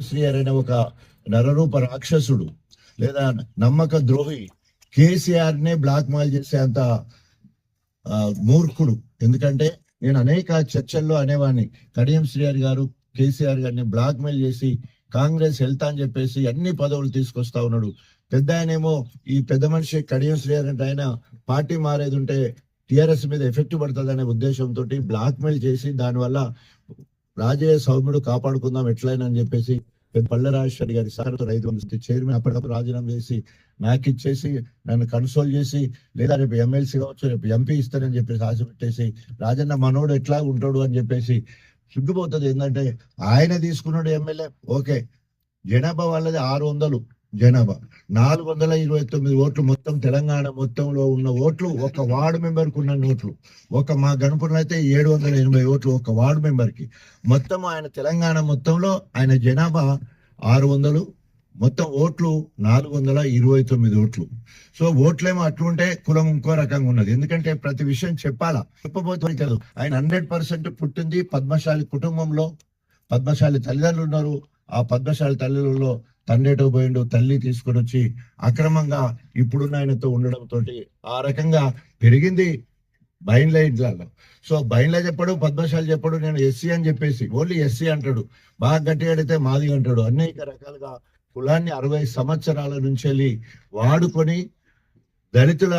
శ్రీహరి అనే ఒక నరరూప రాక్షసుడు లేదా నమ్మక ద్రోహి కేసీఆర్ నే బ్లాక్ మెయిల్ చేసే అంత మూర్ఖుడు. ఎందుకంటే నేను అనేక చర్చల్లో అనేవాడిని కడియం శ్రీహరి గారు కేసీఆర్ గారిని బ్లాక్ మెయిల్ చేసి కాంగ్రెస్ వెళ్తా అని చెప్పేసి అన్ని పదవులు తీసుకొస్తా ఉన్నాడు. పెద్ద ఆయనేమో ఈ పెద్ద మనిషి కడియం శ్రీహరి ఆయన పార్టీ మారేది ఉంటే టిఆర్ఎస్ మీద ఎఫెక్ట్ పడుతుంది అనే ఉద్దేశంతో బ్లాక్ మెయిల్ చేసి దానివల్ల రాజయ్య సౌమ్యుడు కాపాడుకుందాం ఎట్లయినా అని చెప్పేసి పల్లె రాజశేఖర్ గారి సార్తో రైతు చైర్మన్ అప్పటికప్పుడు రాజీనామా చేసి నాకు ఇచ్చేసి నన్ను కన్సోల్ చేసి లేదా రేపు ఎమ్మెల్సీ కావచ్చు రేపు ఎంపీ ఇస్తానని చెప్పేసి ఆశ పెట్టేసి రాజన్న మనోడు ఎట్లా ఉంటాడు అని చెప్పేసి సిగ్గుపోతుంది ఏంటంటే ఆయన తీసుకున్నాడు ఎమ్మెల్యే. ఓకే. జనాభా వాళ్ళది ఆరు వందలు జనాభా. నాలుగు వందల ఇరవై తొమ్మిది ఓట్లు మొత్తం తెలంగాణ మొత్తంలో ఉన్న ఓట్లు ఒక వార్డు మెంబర్కి ఉన్న ఓట్లు ఒక మా గణపురం అయితే ఏడు వందల ఎనభై ఓట్లు ఒక వార్డు మెంబర్కి. మొత్తం ఆయన తెలంగాణ మొత్తంలో ఆయన జనాభా ఆరు వందలు మొత్తం ఓట్లు నాలుగు వందల ఇరవై తొమ్మిది ఓట్లు. సో ఓట్లేమో అట్లుంటే కులం ఇంకో రకంగా ఉన్నది. ఎందుకంటే ప్రతి విషయం చెప్పాలా? చెప్పబోతే కాదు ఆయన హండ్రెడ్ పర్సెంట్ పుట్టింది పద్మశాలి కుటుంబంలో. పద్మశాలి తల్లిదండ్రులు ఉన్నారు. ఆ పద్మశాలి తల్లిలో తండ్రితో పోయిండు తల్లి తీసుకొని వచ్చి అక్రమంగా ఇప్పుడున్న ఆయనతో ఉండడం తోటి ఆ రకంగా పెరిగింది బైన్లైన్లలో సో బైన్ల చెప్పడు పద్మశాలి చెప్పాడు నేను ఎస్సీ అని చెప్పేసి ఓన్లీ ఎస్సీ అంటాడు. బాగా గట్టిగా అడిగితే మాది అంటాడు. అనేక రకాలుగా కులాన్ని అరవై సంవత్సరాల నుంచి వెళ్ళి వాడుకొని దళితుల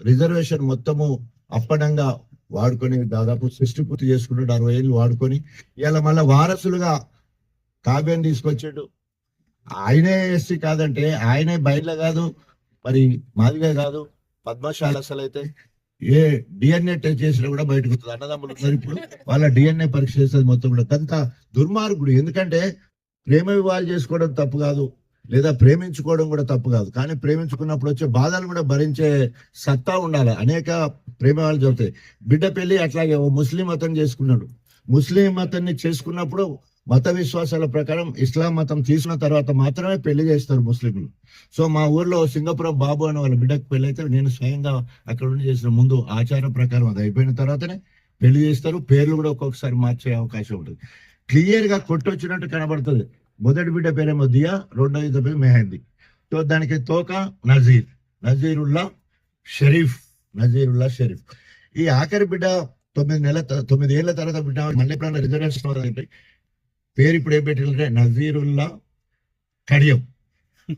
రిజర్వేషన్ మొత్తము అప్పడంగా వాడుకొని దాదాపు సృష్టి పూర్తి చేసుకున్నాడు అరవై ఏళ్ళు వాడుకొని. ఇలా మళ్ళీ వారసులుగా కావ్యం తీసుకొచ్చాడు. ఆయనే ఎస్సీ కాదంటే ఆయనే బయట కాదు మరి మాదిగా కాదు పద్మశాల అసలు అయితే ఏ డిఎన్ఏ టెస్ట్ చేసినా కూడా బయటకు వస్తుంది. అన్నదమ్ములు ఉన్నారు ఇప్పుడు. వాళ్ళ డిఎన్ఏ పరీక్ష చేసేది మొత్తం కూడా. అంత దుర్మార్గుడు. ఎందుకంటే ప్రేమ వివాహాలు చేసుకోవడం తప్పు కాదు. లేదా ప్రేమించుకోవడం కూడా తప్పు కాదు. కానీ ప్రేమించుకున్నప్పుడు వచ్చే బాధలు కూడా భరించే సత్తా ఉండాలి. అనేక ప్రేమవాళ్ళు జరుగుతాయి. బిడ్డ పెళ్ళి అట్లాగే ఓ ముస్లిం మతం చేసుకున్నాడు. ముస్లిం మతాన్ని చేసుకున్నప్పుడు మత విశ్వాసాల ప్రకారం ఇస్లాం మతం తీసుకున్న తర్వాత మాత్రమే పెళ్ళి చేస్తారు ముస్లింలు. సో మా ఊర్లో సింగపురం బాబు అనే వాళ్ళ బిడ్డకు పెళ్ళి అయితే నేను స్వయంగా అక్కడ ఉండి చేసిన ముందు ఆచారం ప్రకారం అది అయిపోయిన తర్వాతనే పెళ్ళి చేస్తారు. పేర్లు కూడా ఒక్కొక్కసారి మార్చే అవకాశం ఉంటుంది. క్లియర్గా కొట్టొచ్చినట్టు కనబడుతుంది. మొదటి బిడ్డ పేరేమో దియా రెండో ఇద్దరు పేరు మెహందీ. సో దానికి తోక నజీర్ నజీరుల్లా షరీఫ్ నజీరుల్లా షరీఫ్. ఈ ఆఖరి బిడ్డ తొమ్మిది నెలల తొమ్మిది ఏళ్ళ తర్వాత బిడ్డ మళ్ళీ ఎప్పుడైనా రిజర్వేషన్ అవుతుందంటే పేరు ఇప్పుడు ఏం పెట్టారంటే నజీరుల్లా కడియం.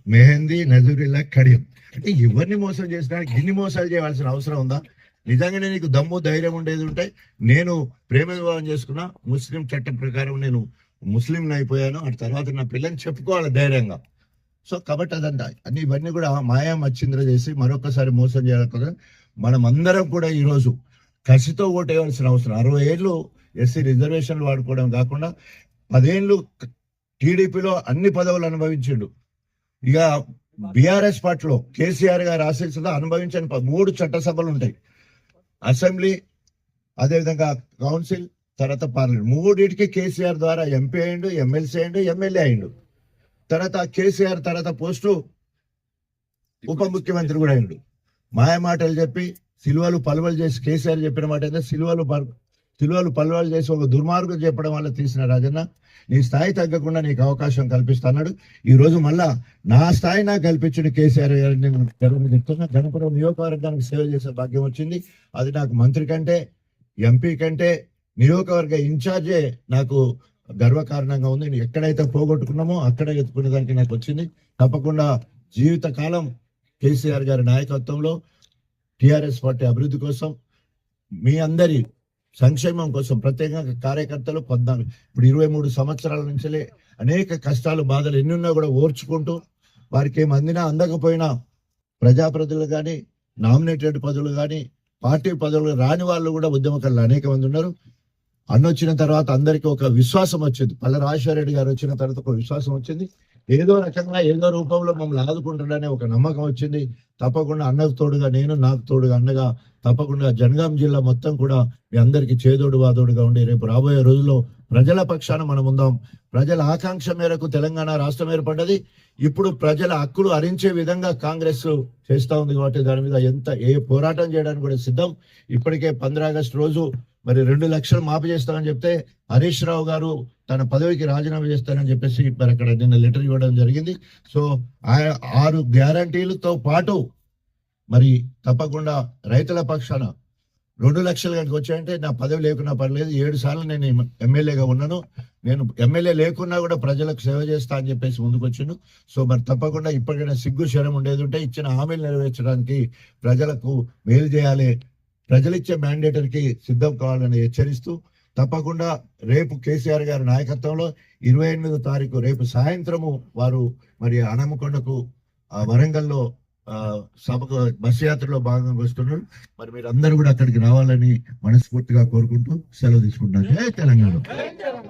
మెహందీ నజీరుల్లా కడియం. అంటే ఎవరిని మోసం చేసినా ఇన్ని మోసాలు చేయవలసిన అవసరం ఉందా? నిజంగానే నీకు దమ్ము ధైర్యం ఉండేది ఉంటే నేను ప్రేమ వివాహం చేసుకున్నా ముస్లిం చట్టం ప్రకారం నేను ముస్లింని అయిపోయాను. ఆ తర్వాత నా పిల్లని చెప్పుకోవాలి ధైర్యంగా. సో కాబట్టి అదంతా. అన్ని ఇవన్నీ కూడా మాయా మచ్చింద్ర చేసి మరొకసారి మోసం చేయాలి మనం అందరం కూడా ఈరోజు కసితో ఓటేయవలసిన అవసరం. అరవై ఏళ్ళు ఎస్సీ రిజర్వేషన్లు వాడుకోవడం కాకుండా పదేళ్ళు టీడీపీలో అన్ని పదవులు అనుభవించిండు. ఇక బీఆర్ఎస్ పార్టీలో కేసీఆర్ గారు ఆశించదా అనుభవించని మూడు చట్టసభలు ఉంటాయి. అసెంబ్లీ అదేవిధంగా కౌన్సిల్ తర్వాత పార్లమెంట్. మూడింటికి కేసీఆర్ ద్వారా ఎంపీ అయిండు ఎమ్మెల్సీ అయిండు ఎమ్మెల్యే అయిండు తర్వాత కేసీఆర్ తర్వాత పోస్టు ఉప ముఖ్యమంత్రి కూడా అయిండు మాయ మాటలు చెప్పి సిలువలు పలువలు చేసి కేసీఆర్ చెప్పిన మాట అయితే సిలువలు తిలువలు సిలువలు పలువలు చేసి ఒక దుర్మార్గం చెప్పడం వల్ల తీసిన రాజన్న నీ స్థాయి తగ్గకుండా నీకు అవకాశం కల్పిస్తున్నాడు ఈ రోజు మళ్ళా నా స్థాయి నాకు కల్పించిన కేసీఆర్ గారిని గర్వంగా చెప్తున్నా. గణపురం నియోజకవర్గానికి సేవ చేసే భాగ్యం వచ్చింది. అది నాకు మంత్రి కంటే ఎంపీ కంటే నియోజకవర్గ ఇన్ఛార్జే నాకు గర్వకారణంగా ఉంది. నేను ఎక్కడైతే పోగొట్టుకున్నామో అక్కడ ఎత్తుకునే దానికి నాకు వచ్చింది. తప్పకుండా జీవిత కాలం కేసీఆర్ గారి నాయకత్వంలో టిఆర్ఎస్ పార్టీ అభివృద్ధి కోసం మీ అందరి సంక్షేమం కోసం ప్రత్యేకంగా కార్యకర్తలు పద్నాలుగు ఇప్పుడు ఇరవై మూడు సంవత్సరాల నుంచి అనేక కష్టాలు బాధలు ఎన్ని ఉన్నా కూడా ఓర్చుకుంటూ వారికి ఏం అందినా అందకపోయినా ప్రజాప్రతినిధులు కానీ నామినేటెడ్ పదవులు కానీ పార్టీ పదవులు రాని వాళ్ళు కూడా ఉద్యమకారులు అనేక మంది ఉన్నారు. అన్న వచ్చిన తర్వాత అందరికీ ఒక విశ్వాసం వచ్చింది. పల్ల రాజశేఖర రెడ్డి గారు వచ్చిన తర్వాత ఒక విశ్వాసం వచ్చింది. ఏదో రకంగా ఏదో రూపంలో మమ్మల్ని ఆదుకుంటాడనే ఒక నమ్మకం వచ్చింది. తప్పకుండా అన్నకు తోడుగా నేను నాకు తోడుగా అన్నగా తప్పకుండా జనగాం జిల్లా మొత్తం కూడా మీ అందరికీ చేదోడు వాదోడుగా ఉండి రేపు రాబోయే రోజుల్లో ప్రజల పక్షాన మనం ఉందాం. ప్రజల ఆకాంక్ష మేరకు తెలంగాణ రాష్ట్రం ఏర్పడ్డది. ఇప్పుడు ప్రజల హక్కులు హరించే విధంగా కాంగ్రెస్ చేస్తా ఉంది కాబట్టి దాని మీద ఎంత ఏ పోరాటం చేయడానికి కూడా సిద్ధం. ఇప్పటికే పంద్ర ఆగస్టు రోజు మరి రెండు లక్షలు మాపు చేస్తామని చెప్తే హరీష్ రావు గారు తన పదవికి రాజీనామా చేస్తానని చెప్పేసి మరి అక్కడ నిన్న లెటర్ ఇవ్వడం జరిగింది. సో ఆ- ఆరు గ్యారంటీలతో పాటు మరి తప్పకుండా రైతుల పక్షాన రెండు లక్షలు కనుక వచ్చాయంటే నా పదవి లేకున్నా పర్లేదు ఏడు సార్లు నేను ఎమ్మెల్యేగా ఉన్నాను. నేను ఎమ్మెల్యే లేకున్నా కూడా ప్రజలకు సేవ చేస్తా అని చెప్పేసి ముందుకు వచ్చిండు సో మరి తప్పకుండా ఇప్పటికైనా సిగ్గు శరం ఉండేది ఉంటే ఇచ్చిన హామీలు నెరవేర్చడానికి ప్రజలకు మేలు చేయాలి ప్రజలిచ్చే మ్యాండేటరీకి సిద్ధం కావాలని హెచ్చరిస్తూ తప్పకుండా రేపు కేసీఆర్ గారి నాయకత్వంలో ఇరవై ఎనిమిదో తారీఖు రేపు సాయంత్రము వారు మరి అనమకొండకు ఆ, వరంగల్లో ఆ, సభకు బస్ యాత్రలో భాగంగా వస్తున్నారు. మరి మీరు అందరూ కూడా అక్కడికి రావాలని మనస్ఫూర్తిగా కోరుకుంటూ సెలవు తీసుకుంటున్నారు తెలంగాణ.